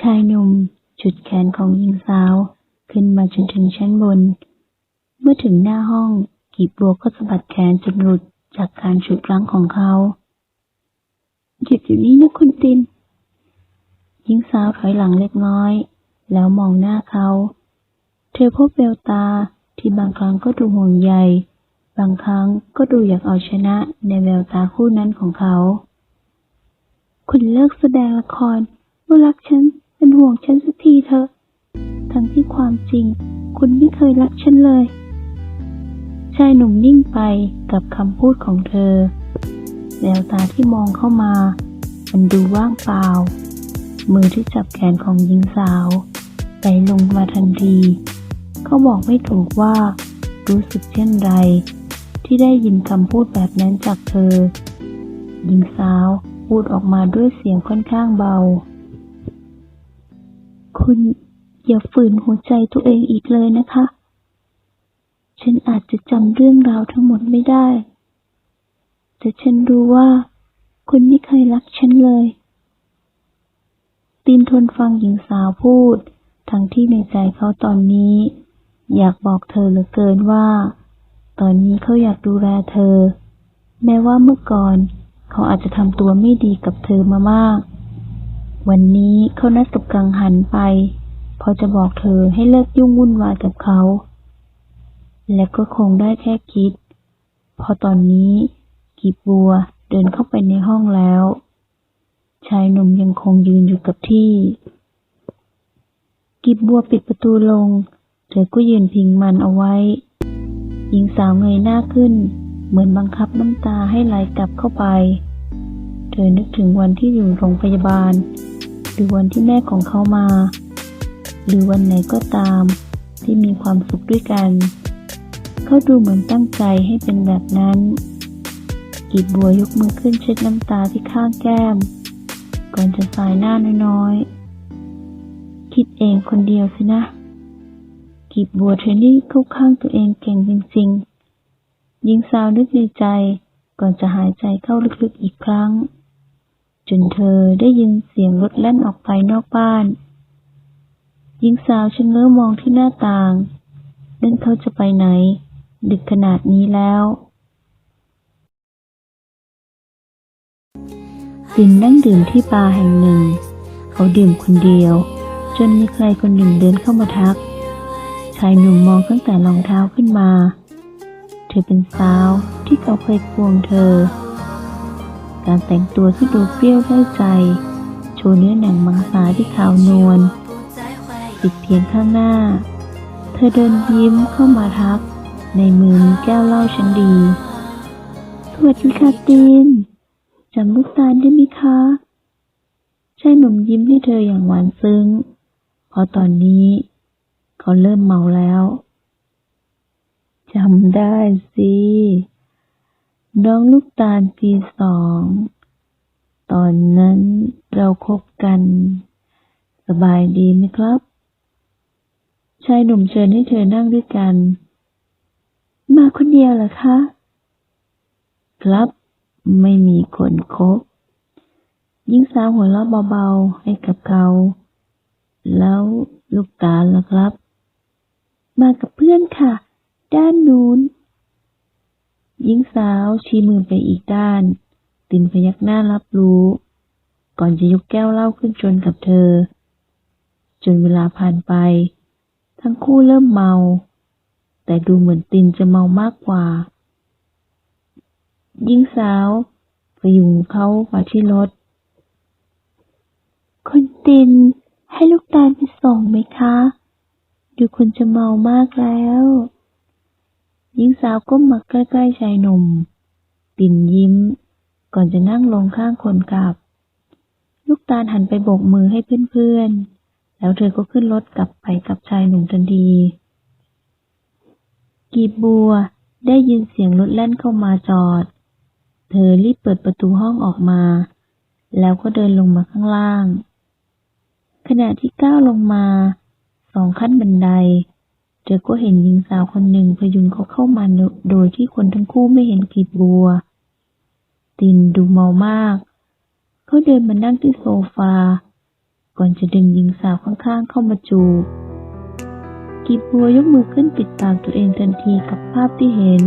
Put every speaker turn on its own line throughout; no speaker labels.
ชายหนุ่มฉุดแขนของหญิงสาวขึ้นมาจนถึงชั้นบน เมื่อถึงหน้าห้องกีบบัวก็สะบัดแขนจนหลุดจากการฉุดรั้งของเขาหยุดอยู่นี่นะคุณตินหญิงสาวถอยหลังเล็กน้อย แล้วมองหน้าเขา เธอพบแววตาที่บางครั้งก็ดูห่วงใย บางครั้งก็ดูอยากเอาชนะในแววตาคู่นั้นของเขา คุณเลิกแสดงละครว่ารักฉัน เป็นห่วงฉันสักทีเถอะ ทั้งที่ความจริง คุณไม่เคยรักฉันเลย ชายหนุ่มนิ่งไปกับคำพูดของเธอ แววตาที่มองเข้ามา มันดูว่างเปล่า มือที่จับแขนของหญิงสาวไหลลงมาทันที เขาบอกไม่ถูกว่า รู้สึกเช่นไร ที่ได้ยินคำพูดแบบนั้นจากเธอ หญิงสาวพูดออกมาด้วยเสียงค่อนข้างเบา คุณอย่าฝืนหัวใจตัวเองอีกเลยนะคะ ฉันอาจจะจำเรื่องราวทั้งหมดไม่ได้ แต่ฉันรู้ว่าคุณไม่เคยรักฉันเลยตีนทนฟังหญิงสาวพูด ทั้งที่ในใจเขาตอนนี้ อยากบอกเธอเหลือเกินว่า ตอนนี้เขาอยากดูแลเธอ แม้ว่าเมื่อก่อน เขาอาจจะทำตัวไม่ดีกับเธอมามาก วันนี้เขานัดกับกังหันไป พอจะบอกเธอให้เลิกยุ่งวุ่นวายกับเขา และก็คงได้แค่คิด พอตอนนี้กีบบัวเดินเข้าไปในห้องแล้ว ชายหนุ่มยังคงยืนอยู่กับที่ กีบบัวปิดประตูลง เธอก็ยืนพิงมันเอาไว้ หญิงสาวเงยหน้าขึ้น เหมือนบังคับน้ำตาให้ไหลกลับเข้าไป เธอนึกถึงวันที่อยู่โรงพยาบาล หรือวันที่แม่ของเขามา หรือวันไหนก็ตาม ที่มีความสุขด้วยกัน เขาดูเหมือนตั้งใจให้เป็นแบบนั้นกีบบัวยกมือขึ้นเช็ดน้ำตาที่ข้างแก้ม ก่อนจะสายหน้าน้อยๆ คิดเองคนเดียวสินะ กีบบัวเธอนี่เข้าข้างตัวเองเก่งจริงๆหญิงสาวนึกในใจ ก่อนจะหายใจเข้าลึกๆอีกครั้ง จนเธอได้ยินเสียงรถแล่นออกไปนอกบ้านหญิงสาวชะเง้อมองที่หน้าต่างนั่นเขาจะไปไหน ดึกขนาดนี้แล้วตินนั่งดื่มที่บาร์แห่งหนึ่ง เขาดื่มคนเดียว จนมีใครคนหนึ่งเดินเข้ามาทัก ชายหนุ่มมองตั้งแต่รองเท้าขึ้นมา เธอเป็นสาวที่เขาเคยควงเธอ การแต่งตัวที่ดูเปรี้ยวได้ใจ โชว์เนื้อหนังมังสาที่ขาวนวลติดเพียงข้างหน้า เธอเดินยิ้มเข้ามาทัก ในมือมีแก้วเหล้าชั้นดี สวัสดีค่ะตีนจำลูกตาลได้ไหมคะชายหนุ่มยิ้มให้เธออย่างหวานซึ้ง เพราะตอนนี้เขาเริ่มเมาแล้วจำได้สิ น้องลูกตาลปีสอง ตอนนั้นเราคบกัน สบายดีไหมครับ ชายหนุ่มเชิญให้เธอนั่งด้วยกัน มาคนเดียวเหรอคะ ครับไม่มีคนคบยิ่งสาวหัวเราะเบาๆให้กับเขา แล้วลูกตาลล่ะครับ มากับเพื่อนค่ะ ด้านนู้นหญิง สาวชี้มือไปอีกด้าน ตินพยักหน้ารับรู้ ก่อนจะยกแก้วเหล้าขึ้นชนกับเธอ จนเวลาผ่านไป ทั้งคู่เริ่มเมา แต่ดูเหมือนตินจะเมามากกว่าหญิงสาวพยุงเขามาที่รถคุณตินให้ลูกตาลไปส่งไหมคะ ดูคุณจะเมามากแล้ว หญิงสาวก้มมาใกล้ๆชายหนุ่มตินยิ้ม ก่อนจะนั่งลงข้างคนขับ ลูกตาลหันไปโบกมือให้เพื่อนๆ แล้วเธอก็ขึ้นรถกลับไปกับชายหนุ่มทันที กีบบัวได้ยินเสียงรถแล่นเข้ามาจอด เธอรีบเปิดประตูห้องออกมา แล้วก็เดินลงมาข้างล่าง ขณะที่ก้าวลงมา สองขั้นบันได เธอก็เห็นหญิงสาวคนหนึ่งพยุงเขาเข้ามาโดยที่คนทั้งคู่ไม่เห็นกีบบัว ตินดูเมามาก เขาเดินมานั่งที่โซฟา ก่อนจะดึงหญิงสาวข้างๆเข้ามาจูบ กีบบัวยกมือขึ้นปิดปากตัวเองทันทีกับภาพที่เห็น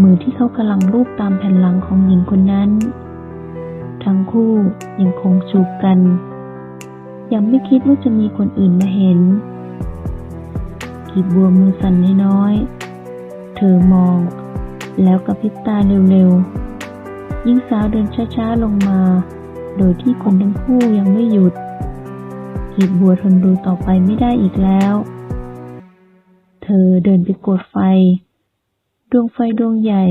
มือที่เขากำลังรูปตามแผ่นหลังของหญิงคนนั้น ทั้งคู่ยังคงจูบกัน ยังไม่คิดว่าจะมีคนอื่นมาเห็นีบบัวมือสั่นน้อยๆ เธอมอง แล้วกระพริบตาเร็วๆ หญิงสาวเดินช้าๆลงมา โดยที่คนทั้งคู่ยังไม่หยุดกีบบัวทนดูต่อไปไม่ได้อีกแล้ว เธอเดินไปกดไฟ ดวงไฟดวงใหญ่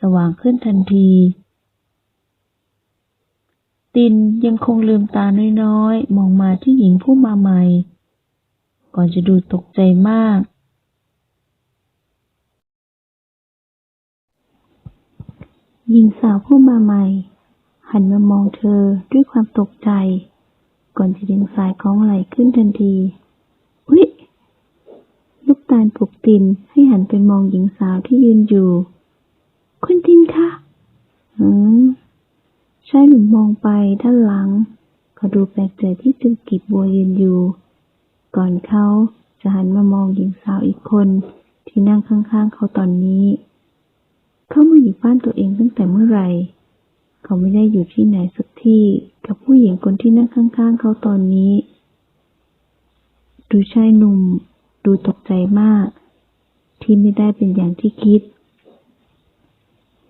สว่างขึ้นทันที ตินยังคงลืมตาน้อยๆ มองมาที่หญิงผู้มาใหม่ ก่อนจะดูตกใจมาก หญิงสาวผู้มาใหม่ หันมามองเธอด้วยความตกใจ ก่อนจะดึงสายของไหลขึ้นทันทีอุ๊ยลูกตาลปลุกตินให้หันไปมองหญิงสาวที่ยืนอยู่ คุณตินคะอืมชายหนุ่มมองไปด้านหลังเขาดูแปลกใจที่ตึกกีบบัวยืนอยู่ ก่อนเขาจะหันมามองหญิงสาวอีกคน ที่นั่งข้างๆเขาตอนนี้ เขามาอยู่บ้านตัวเองตั้งแต่เมื่อไหร่ เขาไม่ได้อยู่ที่ไหนสักที่กับผู้หญิงคนที่นั่งข้างๆเขาตอนนี้ ดูชายหนุ่ม ดูตกใจมาก ที่ไม่ได้เป็นอย่างที่คิด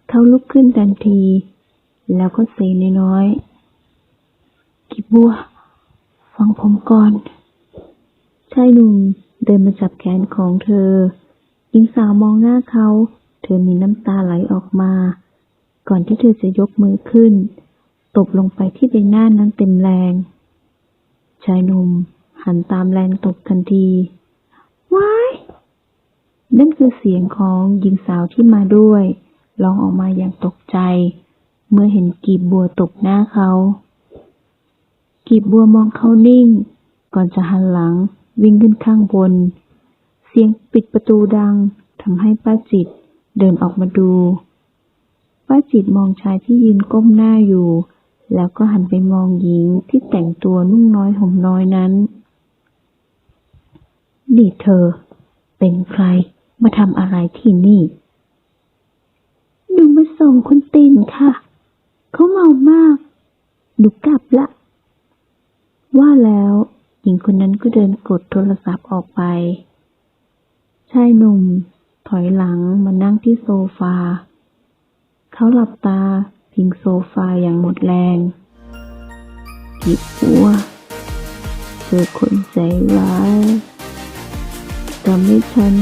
เขาลุกขึ้นทันที แล้วก็เซน้อยๆกิบบัวฟังผมก่อน ชายหนุ่มเดินมาจับแขนของเธอ หญิงสาวมองหน้าเขา เธอมีน้ำตาไหลออกมา ก่อนที่เธอจะยกมือขึ้น ตบลงไปที่ใบหน้านั้นเต็มแรง ชายหนุ่มหันตามแรงตบทันทีว้ายนั่นคือเสียงของหญิงสาวที่มาด้วยร้องออกมาอย่างตกใจ เมื่อเห็นกีบบัวตบหน้าเขา กีบบัวมองเขานิ่ง ก่อนจะหันหลัง วิ่งขึ้นข้างบน เสียงปิดประตูดังทำให้ป้าจิตเดินออกมาดู ป้าจิตมองชายที่ยืนก้มหน้าอยู่ แล้วก็หันไปมองหญิงที่แต่งตัวนุ่งน้อยห่มน้อยนั้นนี่เธอ เป็นใครมาทำอะไรที่นี่หนูมาส่งคุณตินค่ะ เขาเมามากหนูกลับละ ว่าแล้ว หญิงคนนั้นก็เดินกดโทรศัพท์ออกไป ชายหนุ่ม ถอยหลังมานั่งที่โซฟา เขาหลับตาพิงโซฟาอย่างหมดแรงกิบหัวเจอคนใจร้ายทำให้ฉัน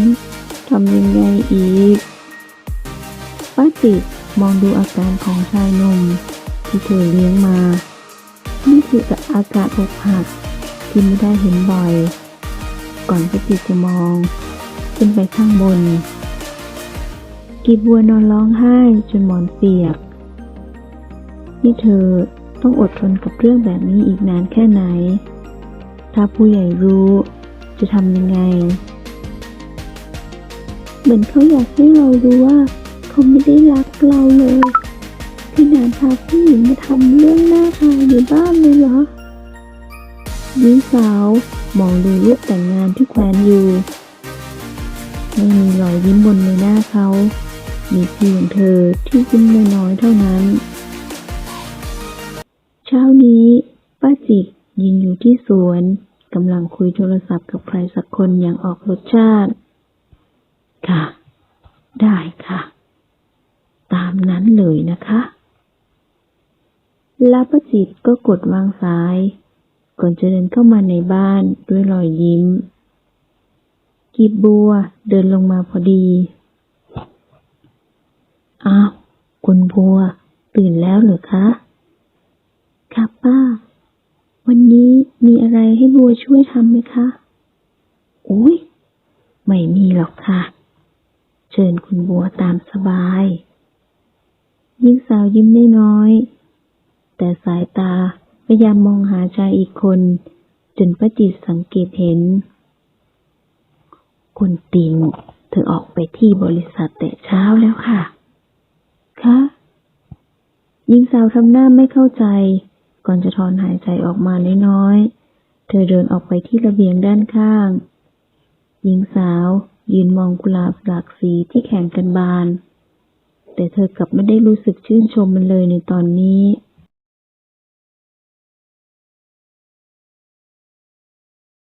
ทำยังไงอีก ป้าจิตมองดูอาการของชายหนุ่มที่เธอเลี้ยงมา นี่คืออาการอกหัก ที่ไม่ได้เห็นบ่อย ก่อนป้าจิตจะมอง ขึ้นไปข้างบน กีบัวนอนร้องไห้จนหมอนเปียก นี่เธอต้องอดทนกับเรื่องแบบนี้อีกนานแค่ไหน ถ้าผู้ใหญ่รู้จะทำยังไง เหมือนเขาอยากให้เรารู้ว่า เขาไม่ได้รักเราเลยขนาดพาผู้หญิงมาทำเรื่องหน้าอายอยู่บ้านเลยเหรอ หญิงสาวมองดูรูปแต่งงานที่แขวนอยู่ ไม่มีรอยยิ้มบนใบหน้าเขา มีเพียงเธอที่ยิ้มน้อยๆเท่านั้น เช้านี้ป้าจิกยืนอยู่ที่สวนกำลังคุยโทรศัพท์กับใครสักคนอย่างออกรสชาติ ค่ะ ได้ค่ะ ตามนั้นเลยนะคะ แล้วป้าจิตก็กดวางสาย ก่อนจะเดินเข้ามาในบ้านด้วยรอยยิ้ม กีบบัวเดินลงมาพอดี อ้าว คุณบัว ตื่นแล้วเหรอคะครับป้า วันนี้มีอะไรให้บัวช่วยทำไหมคะ อุ้ยไม่มีหรอกค่ะ เชิญคุณบัวตามสบายหญิงสาวยิ้มน้อยๆแต่สายตา พยายามมองหาชายอีกคน จนป้าจิตสังเกตเห็นคุณตินเธอออกไปที่บริษัทแต่เช้าแล้วค่ะ คะหญิงสาวทำหน้าไม่เข้าใจ ก่อนจะถอนหายใจออกมาน้อยๆ เธอเดินออกไปที่ระเบียงด้านข้าง หญิงสาวยืนมองกุหลาบหลากสีที่แข่งกันบาน แต่เธอกลับไม่ได้รู้สึกชื่นชมมันเลยในตอนนี้